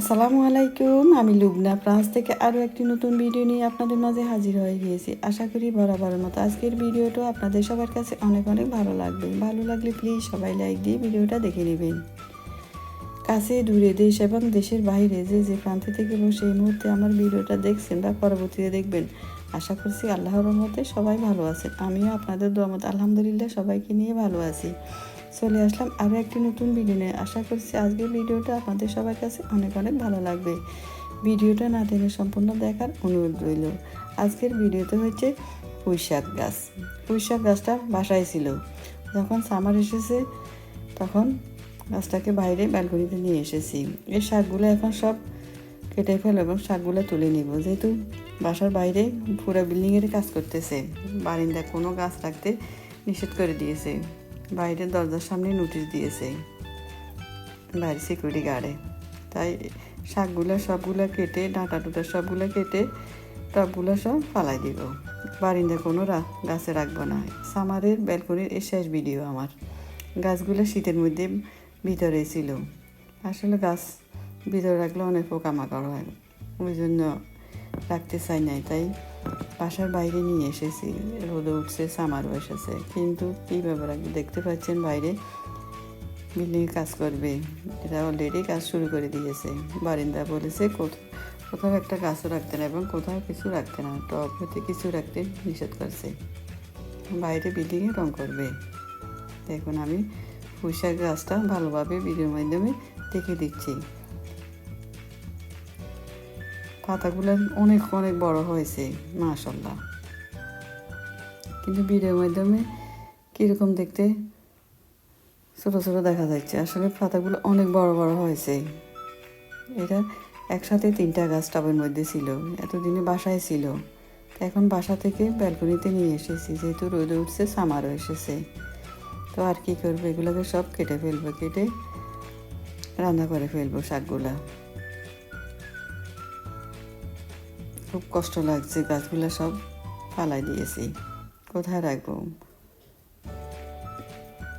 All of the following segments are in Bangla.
আসসালামু আলাইকুম, আমি লুবনা ফ্রান্স থেকে আরও একটি নতুন ভিডিও নিয়ে আপনাদের মাঝে হাজির হয়ে গিয়েছি। আশা করি বরাবরের মতো আজকের ভিডিওটা আপনাদের সবার কাছে অনেক অনেক ভালো লাগবে। ভালো লাগলে প্লিজ সবাই লাইক দিয়ে ভিডিওটা দেখে নেবেন। কাছে, দূরে দেশ এবং দেশের বাইরে যে যে প্রান্ত থেকে বসে এই মুহূর্তে আমার ভিডিওটা দেখছেন বা পরবর্তীতে দেখবেন, আশা করছি আল্লাহর মতে সবাই ভালো আছেন। আমিও আপনাদের দোয়ামত আলহামদুলিল্লাহ সবাইকে নিয়ে ভালো আছি। চলে আসলাম আরও একটি নতুন ভিডিও নিয়ে। আশা করছি আজকের ভিডিওটা আপনাদের সবার কাছে অনেক অনেক ভালো লাগবে। ভিডিওটা না টেনে সম্পূর্ণ দেখার অনুরোধ রইল। আজকের ভিডিওতে হচ্ছে পুঁই শাক গাছ। পুঁই শাক গাছটা বাসায় ছিল। যখন সামার এসেছে, তখন গাছটাকে বাইরে ব্যালকনিতে নিয়ে এসেছি। এই শাকগুলো এখন সব কেটে ফেলো এবং শাকগুলো তুলে নিব। যেহেতু বাসার বাইরে পুরো বিল্ডিংয়ের কাজ করতেছে, বারিন্দায় কোনো গাছ রাখতে নিষেধ করে দিয়েছে। বাইরে দরজার সামনে নোটিশ দিয়েছে। বাইরে সিকিউরিটি গার্ডে তাই শাকগুলো সবগুলো কেটে, ডাঁটা টুটা সবগুলো কেটে টবগুলো সব ফালাই দিব। বারিন্দা কোনো গাছে রাখব না। সামারের ব্যালকনির এই শেষ ভিডিও আমার। গাছগুলো শীতের মধ্যে ভিতরে ছিল। আসলে গাছ ভিতরে রাখলে অনেক পোকামাকড় হয়। ওই জন্য রাখতে চাই নাই। তাই বাসার বাইরে নিয়ে এসেছি, রোদে উঠছে সামারও এসেছে কিন্তু কীভাবে রাখব দেখতে পাচ্ছেন বাইরে বিল্ডিং কাজ করবে। এটা অলরেডি কাজ শুরু করে দিয়েছে। বারিন্দা বলেছে কোথাও একটা গাছও রাখতে না এবং কোথাও কিছু রাখতে না, টব হতে কিছু রাখতে নিষেধ করছে। বাইরে বিল্ডিংয়ে রং করবে। দেখুন, আমি পুঁইশাক গাছটা ভালোভাবে ভিডিওর মাধ্যমে দেখে দিচ্ছি। পাতাগুলো অনেক অনেক বড় হয়েছে মাশাল্লাহ কিন্তু ভিডিওর মাধ্যমে কীরকম দেখতে? ছোটো ছোটো দেখা যাচ্ছে। আসলে পাতাগুলো অনেক বড় বড় হয়েছে। এটা একসাথে তিনটা গাছ টবের মধ্যে ছিল, এতদিনে বাসায় ছিল। তো এখন বাসা থেকে ব্যালকনিতে নিয়ে এসেছি, যেহেতু রোদে উঠছে, সামারও এসেছে। তো আর কি করব? এগুলোকে সব কেটে ফেলব, কেটে রান্না করে ফেলব শাকগুলা। খুব কষ্ট লাগছে, গাছগুলো সব ফালাই দিয়েছি। কোথায় রাখব?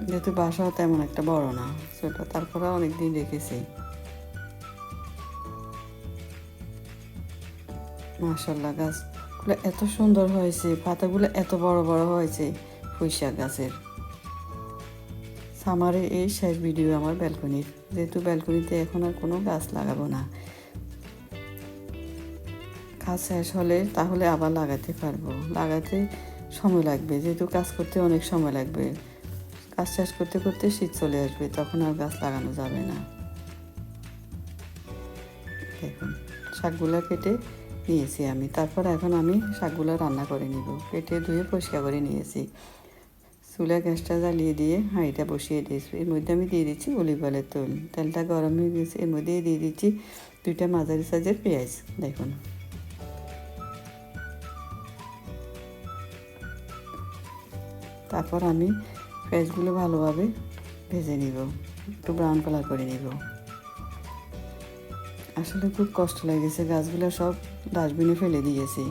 যেহেতু বাসাও তেমন একটা বড় না ছোট তারপরে অনেক দিন রেখেছি। মাশাল্লাহ গাছগুলো এত সুন্দর হয়েছে, পাতাগুলো এত বড় বড় হয়েছে পুঁইশাক গাছের। সামারে এই শেষ ভিডিও আমার ব্যালকনির, যেহেতু ব্যালকনিতে এখন আর কোনো গাছ লাগাবো না। কাজ শেষ হলে তাহলে আবার লাগাতে পারব। লাগাতে সময় লাগবে। যেহেতু কাজ করতে অনেক সময় লাগবে। কাজ শেষ করতে করতে শীত চলে আসবে, তখন আর গাছ লাগানো যাবে না। দেখুন, শাকগুলো কেটে নিয়েছি আমি। তারপর এখন আমি শাকগুলো রান্না করে নিব। কেটে ধুয়ে পরিষ্কার করে নিয়েছি। চুলা গ্যাসটা জ্বালিয়ে দিয়ে হাঁড়িটা বসিয়ে দিয়েছি। এর মধ্যে আমি দিয়ে দিচ্ছি অলিভ অয়েলের তেল। তেলটা গরম হয়ে গেছে। এর মধ্যে দিয়ে দিচ্ছি দুইটা মাঝারি সাইজের পেঁয়াজ। দেখুন। তারপর আমি পেঁয়াজগুলো ভালোভাবে ভেজে নিব, একটু ব্রাউন কালার করে নিব। আসলে খুব কষ্ট লেগেছে, গাছগুলো সব ডাস্টবিনে ফেলে দিয়েছি।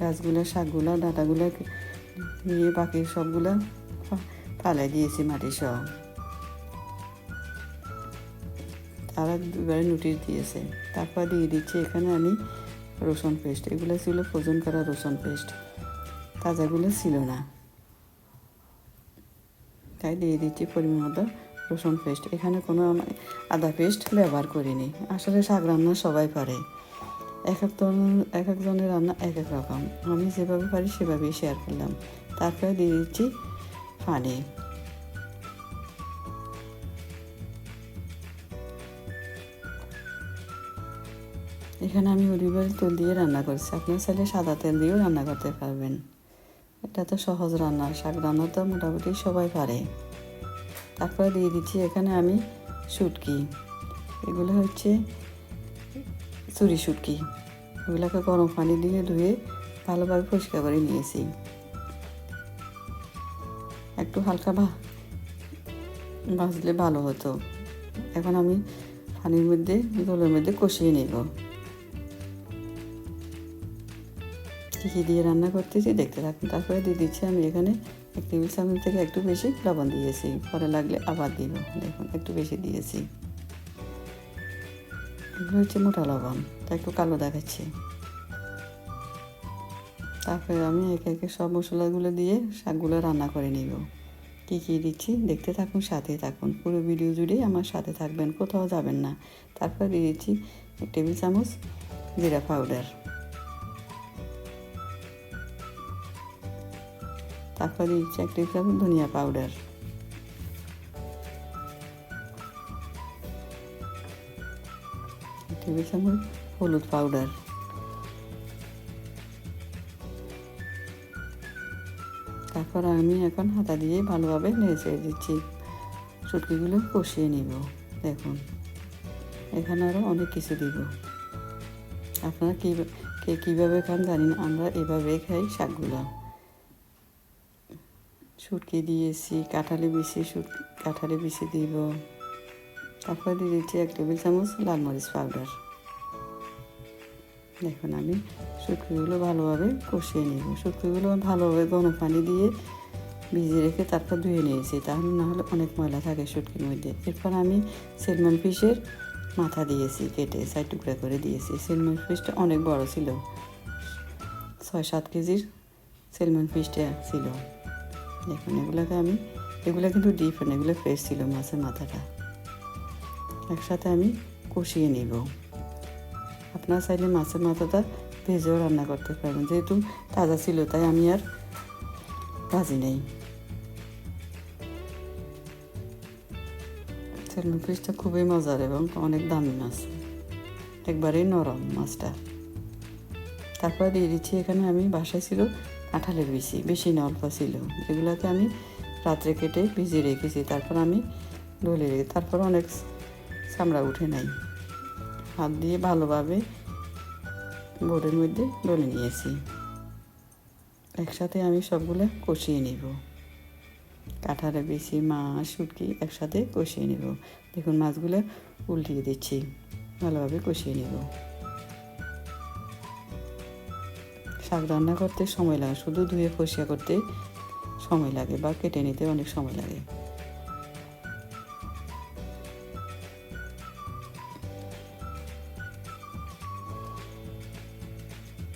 গাছগুলো, শাকগুলো, ডাঁটাগুলো নিয়ে বাকি সবগুলো ফালাই দিয়েছি মাটি সহ তারা দুবারে নোটিশ দিয়েছে। তারপর দিয়ে দিচ্ছি এখানে আমি রসুন পেস্ট এগুলো ছিল ফ্রোজন করা রসুন পেস্ট তাজাগুলো ছিল না। তাই দিয়ে দিচ্ছি পরিমাণ মতো রসুন পেস্ট এখানে কোনো আমি আদা পেস্ট ব্যবহার করিনি। আসলে শাক রান্না সবাই পারে। এক এক ধরনের এক একজনের রান্না এক এক রকম। আমি যেভাবে পারি সেভাবেই শেয়ার করলাম। তারপরে দিয়ে দিচ্ছি পানি। এখানে আমি অলিভ তেল দিয়ে রান্না করছি। আপনার চাইলে সাদা তেল দিয়েও রান্না করতে পারবেন। এটা তো সহজ রান্না শাক, রান্না তো মোটামুটি সবাই পারে। তারপরে দিয়ে দিচ্ছি এখানে আমি শুটকি। এগুলো হচ্ছে চুরি শুটকি। এগুলোকে গরম পানি দিয়ে ধুয়ে ভালোভাবে পরিষ্কার করে নিয়েছি। একটু হালকা ভা ভাজলে ভালো হতো। এখন আমি পানির মধ্যে, জলের মধ্যে কষিয়ে নেব। কী কী দিয়ে রান্না করতেছি, দেখতে থাকুন। তারপরে দিয়ে দিচ্ছি আমি এখানে এক টেবিল চামচ থেকে একটু বেশি লবণ দিয়েছি। পরে লাগলে আবার দিব, দেখুন, একটু বেশি দিয়েছি। এগুলো হচ্ছে মোটা লবণ, তা একটু কালো দেখাচ্ছে। তারপরে আমি একে একে সব মশলাগুলো দিয়ে শাকগুলো রান্না করে নিব। কী কী দিচ্ছি, দেখতে থাকুন, সাথে থাকুন। পুরো ভিডিও জুড়েই আমার সাথে থাকবেন, কোথাও যাবেন না। তারপর দিয়ে দিচ্ছি এক টেবিল চামচ জিরা পাউডার। তারপর দিচ্ছি এক চামচ ধনিয়া পাউডার হলুদ পাউডার তারপর আমি এখন হাতা দিয়ে ভালোভাবে নেড়ে দিচ্ছি। শুটকিগুলো কষিয়ে নিব, দেখুন। এখানে আরও অনেক কিছু দিব। আপনারা কী কে কীভাবে খান জানি না, আমরা এভাবে খাই শাকগুলো। শুটকি দিয়েছি, কাঁঠালি বিছি শুট, কাঁঠালি বিছি দিব। তারপর দিয়ে দিচ্ছি এক টেবিল চামচ লাল মরিচ পাউডার। দেখুন, আমি শুটকিগুলো ভালোভাবে কষিয়ে নিব। শুটকিগুলো ভালোভাবে গরম পানি দিয়ে ভিজিয়ে রেখে তারপর ধুয়ে নিয়েছি, তাহলে না হলে অনেক ময়লা থাকে শুটকির মধ্যে। এরপর আমি সেলমন ফিশের মাথা দিয়েছি, কেটে সাইড টুকরা করে দিয়েছি। সেলমন ফিশটা অনেক বড় ছিল, ছয় সাত কেজির সেলমন ফিশটা ছিল। দেখুন এগুলোকে আমি, এগুলো কিন্তু না এগুলো ফ্রেশ ছিল মাছের মাথাটা। একসাথে আমি কষিয়ে নিব। আপনারা চাইলে মাছের মাথাটা ভেজেও রান্না করতে পারবেন, যেহেতু তাজা ছিল, তাই আমি আর ভাজি নেই। সেলমন ফিশটা খুবই মজার এবং অনেক দামি মাছ। একবারেই নরম মাছটা। তারপর দিয়ে দিচ্ছি, এখানে আমি বাসায় ছিল কাঁঠালের বেশি বেশি না অল্প ছিল এগুলোকে আমি রাত্রে কেটে ভিজিয়ে রেখেছি। তারপর আমি ডলে রেখে, তারপর অনেক চামড়া উঠে নাই। হাত দিয়ে ভালোভাবে বোর্ডের মধ্যে ডলে নিয়েছি। একসাথে আমি সবগুলো কষিয়ে নিব। কাঁঠালে বেশি, মাছ, শুটকি একসাথে কষিয়ে নেব। দেখুন, মাছগুলো উল্টিয়ে দিচ্ছি। ভালোভাবে কষিয়ে নেব। শাক রান্না করতে সময় লাগে, শুধু ধুয়ে ফসিয়া করতে সময় লাগে বা কেটে নিতে অনেক সময় লাগে।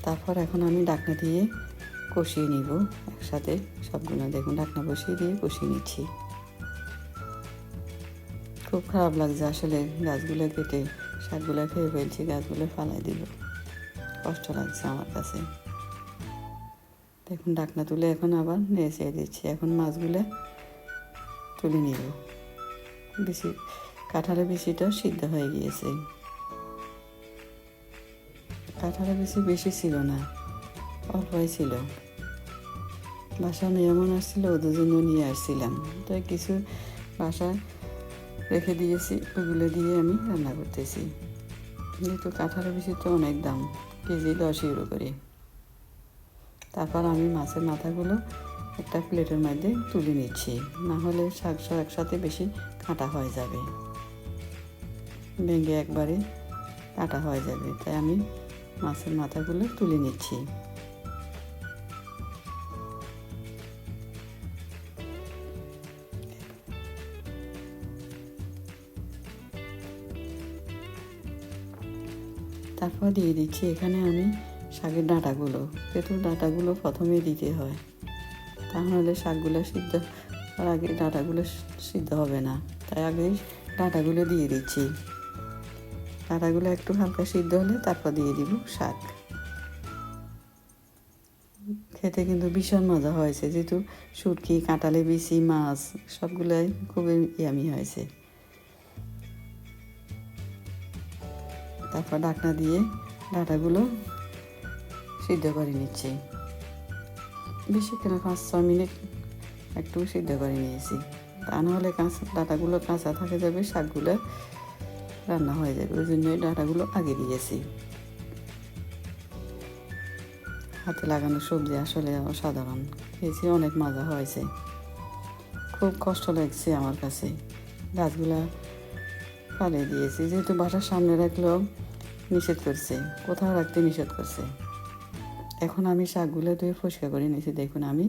তারপর এখন আমি ডাকনা দিয়ে কষিয়ে নিব একসাথে সবগুলো। দেখুন, ডাকনা বসিয়ে দিয়ে কষিয়ে নিচ্ছি। খুব খারাপ লাগছে আসলে গাছগুলো কেটে শাকগুলো খেয়ে ফেলছি, গাছগুলো ফালাই দিব কষ্ট লাগছে আমার কাছে। দেখুন, ডাকনা তুলে এখন আবার নেড়ে দিচ্ছি। এখন মাছগুলো তুলে নিব। বেশি, কাঁঠালের বেশিটা সিদ্ধ হয়ে গিয়েছে। কাঁঠালের বেশি বেশি ছিল না, অল্পই ছিল। বাসা মেহমান আসছিল ওদের জন্য নিয়ে আসছিলাম। তাই কিছু বাসা রেখে দিয়েছি, ওগুলো দিয়ে আমি রান্না করতেছি। যেহেতু কাঁঠালের বেশি তো অনেক দাম, কেজি দশ ইউরো করে। তারপর আমি মাছের মাথাগুলো একটা প্লেটের মধ্যে তুলে নিচ্ছি। না হলে শাক একসাথে বেশি কাটা হয়ে যাবে। ভেঙে একবারে কাটা হয়ে যাবে। তাই আমি মাছের মাথাগুলো তুলে নিচ্ছি। তারপর দিয়ে দিচ্ছি। এখানে আমি শাকের ডাঁটাগুলো। যেহেতু ডাঁটাগুলো প্রথমে দিতে হয়, তাহলে শাকগুলো সিদ্ধ আর আগে ডাঁটাগুলো সিদ্ধ হবে না। তাই আগে ডাঁটাগুলো দিয়ে দিচ্ছি। ডাঁটাগুলো একটু হালকা সিদ্ধ হলে তারপর দিয়ে দিব শাক। খেতে কিন্তু ভীষণ মজা হয়েছে, যেহেতু শুটকি কাঁটালে বিচি মাছ, সবগুলোই খুবই ইয়ামি হয়েছে। তারপর ডাকনা দিয়ে ডাটাগুলো সিদ্ধ করে নিচ্ছি। বেশি কেন পাঁচ ছ মিনিট একটু সিদ্ধ করে নিয়েছি। তা নাহলে কাঁচা ডাটাগুলো কাঁচা থাকে যাবে, শাকগুলো রান্না হয়ে যাবে। ওই জন্যই ডাটাগুলো আগে দিয়েছি। হাতে লাগানো সবজি আসলে অসাধারণ। খেয়েছি, অনেক মজা হয়েছে। খুব কষ্ট লাগছে আমার কাছে। গাছগুলা ফালিয়ে দিয়েছি। যেহেতু বাসার সামনে রাখলেও নিষেধ করছে। কোথাও রাখতে নিষেধ করছে। এখন আমি শাকগুলো ধুয়ে পরিষ্কার করে নিয়েছি। দেখুন, আমি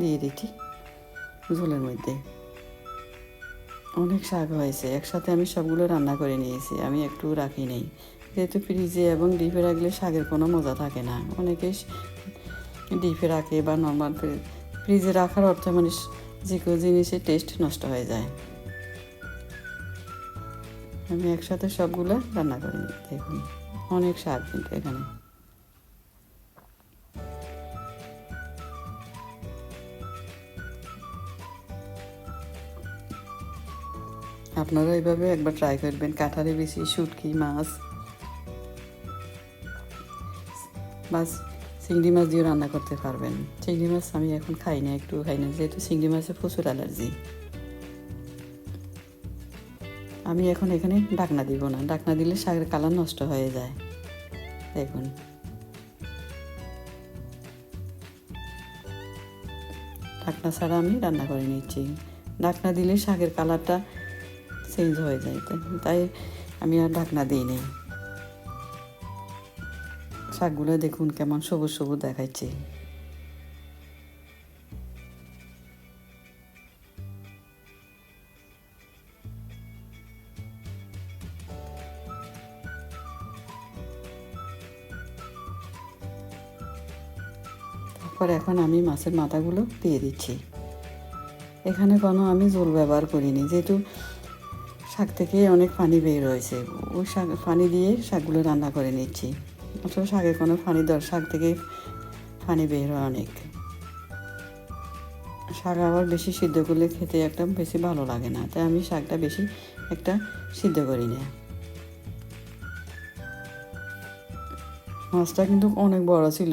দিয়ে দিচ্ছি ঝোলের মধ্যে। অনেক শাক হয়েছে, একসাথে আমি সবগুলো রান্না করে নিয়েছি, আমি একটু রাখি নেই। যেহেতু ফ্রিজে এবং ডিপে রাখলে শাকের কোনো মজা থাকে না। অনেকে ডিপে রাখে বা নর্মাল ফ্রিজে রাখার অর্থ মানে যে কোনো জিনিসের টেস্ট নষ্ট হয়ে যায়। আমি একসাথে সবগুলো রান্না করে নিই, দেখুন। অনেক শাক কিন্তু এখানে। আপনারা এইভাবে একবার ট্রাই করবেন। কাঁঠালে বেশি শুটকি, মাছ মাছ, চিংড়ি মাছ দিয়ে রান্না করতে পারবেন। চিংড়ি মাছ আমি এখন খাই না, একটু খাই না, যেহেতু চিংড়ি মাছে প্রচুর অ্যালার্জি। আমি এখন এখানে ডাকনা দিব না। ডাকনা দিলে শাকের কালার নষ্ট হয়ে যায়। দেখুন। ঢাকনা ছাড়া আমি রান্না করে নিচ্ছি। ঢাকনা দিলে শাকের কালারটা চেঞ্জ হয়ে যায়, তাই- আমি আর ঢাকনা দিই নেই। শাকগুলো দেখুন কেমন সবুজ সবুজ দেখাচ্ছে। তারপর এখন আমি মাছের মাথাগুলো দিয়ে দিচ্ছি। এখানে কোনো আমি জল ব্যবহার করিনি, যেহেতু শাক থেকে অনেক পানি বের হয়েছে। ওই শাক, পানি দিয়ে শাকগুলো রান্না করে নিচ্ছি। আসলে শাকে কোনো পানি দর, শাক থেকে পানি বের হয় অনেক। শাক আবার বেশি সিদ্ধ করলে খেতে একটা বেশি ভালো লাগে না। তাই আমি শাকটা বেশি একটা সিদ্ধ করি না। মাছটা কিন্তু অনেক বড় ছিল।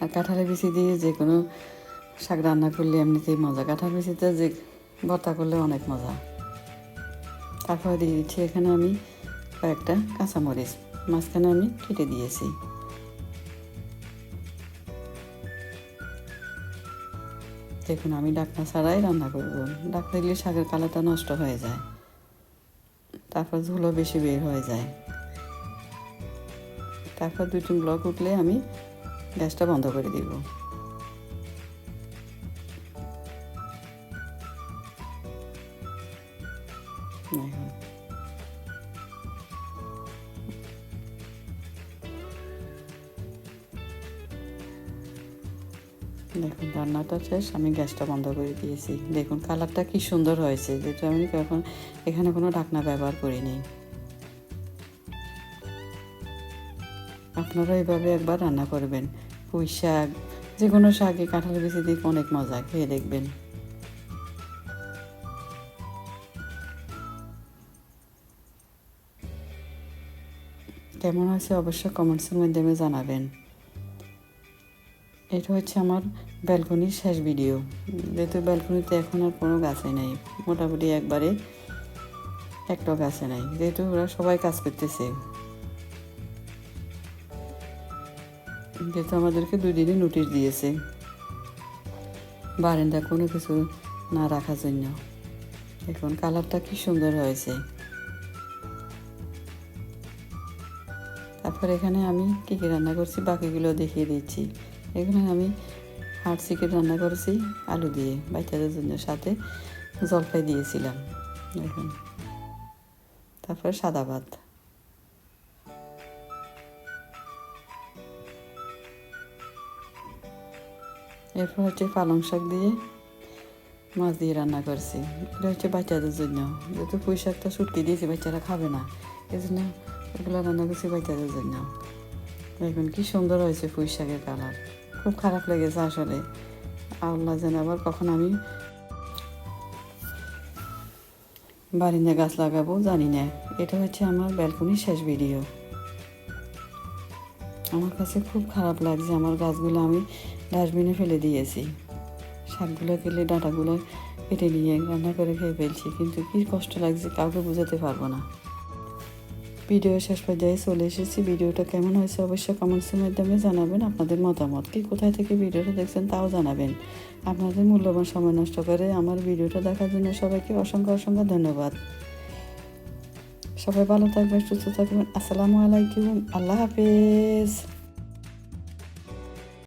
আর কাঁঠালের বিচি দিয়ে যে কোনো শাক রান্না করলে এমনিতেই মজা। কাঁঠাল বিচিতে যে ভর্তা করলে অনেক মজা। তারপরে দিয়ে দিচ্ছি এখানে আমি কয়েকটা কাঁচামরিচ। মাঝখানে আমি কেটে দিয়েছি। দেখুন, আমি ডাকনা ছাড়াই রান্না করব। ডাকনা দিলে শাকের কালারটা নষ্ট হয়ে যায়। তারপর ঝুলো বেশি বের হয়ে যায়। তারপর তিন ব্লক উঠলে আমি গ্যাসটা বন্ধ করে দিব। দেখুন রান্নাটা শেষ, আমি গ্যাসটা বন্ধ করে দিয়েছি। দেখুন, কালারটা কি সুন্দর হয়েছে। যেহেতু আমি এখন এখানে কোনো ঢাকনা ব্যবহার করিনি। আপনারা এভাবে একবার রান্না করবেন। পুঁই শাক যে কোনো শাকে কাঁঠাল বেশি দিয়ে অনেক মজা, খেয়ে দেখবেন। কেমন হয়েছে অবশ্যই কমেন্টসের মাধ্যমে জানাবেন। এটা হচ্ছে আমার ব্যালকনির শেষ ভিডিও যেহেতু ব্যালকনিতে এখন আর কোনো গাছে নাই, মোটামুটি একবারে একটা গাছে নাই। যেহেতু ওরা সবাই কাজ করতেছে। যেহেতু আমাদেরকে দুই দিনই নোটিশ দিয়েছে। বারেন্দা কোনো কিছু না রাখার জন্য। এখন কালারটা কি সুন্দর হয়েছে। তারপর এখানে আমি কী কী রান্না করছি, বাকিগুলো দেখিয়ে দিচ্ছি। এখানে আমি হাট চিকেন রান্না করেছি, আলু দিয়ে বাচ্চাদের জন্য সাথে জলপাই দিয়েছিলাম, দেখুন। তারপর সাদা ভাত। এরপর হচ্ছে পালং শাক দিয়ে মাছ দিয়ে রান্না করছি। এটা হচ্ছে বাচ্চাদের জন্য। যেহেতু পুঁই শাকটা শুটকি দিয়েছি বাচ্চারা খাবে না। এই জন্য এগুলো রান্না করছি বাচ্চাদের জন্য। দেখুন কি সুন্দর হয়েছে পুঁই শাকের কালার। খুব খারাপ লেগেছে আসলে। আল্লাহ জানে আবার কখন আমি বারিন্দা গাছ লাগাবো, জানি না। এটা হচ্ছে আমার ব্যালকনির শেষ ভিডিও। আমার কাছে খুব খারাপ লাগছে আমার গাছগুলো আমি ডাস্টবিনে ফেলে দিয়েছি। শাকগুলো কেলে ডাঁটাগুলো কেটে নিয়ে রান্না করে খেয়ে ফেলছি, কিন্তু কি কষ্ট লাগছে কাউকে বোঝাতে পারব না। ভিডিও শেষ পর্যায়ে চলে এসেছি। ভিডিওটা কেমন হয়েছে অবশ্যই কমেন্টসের মাধ্যমে জানাবেন। আপনাদের মতামত কি, কোথায় থেকে ভিডিওটা দেখছেন তাও জানাবেন। আপনাদের মূল্যবান সময় নষ্ট করে আমার ভিডিওটা দেখার জন্য সবাইকে অসংখ্য অসংখ্য ধন্যবাদ। সবাই ভালো থাকবেন, সুস্থ থাকবেন। আসসালামু আলাইকুম। আল্লাহ হাফেজ।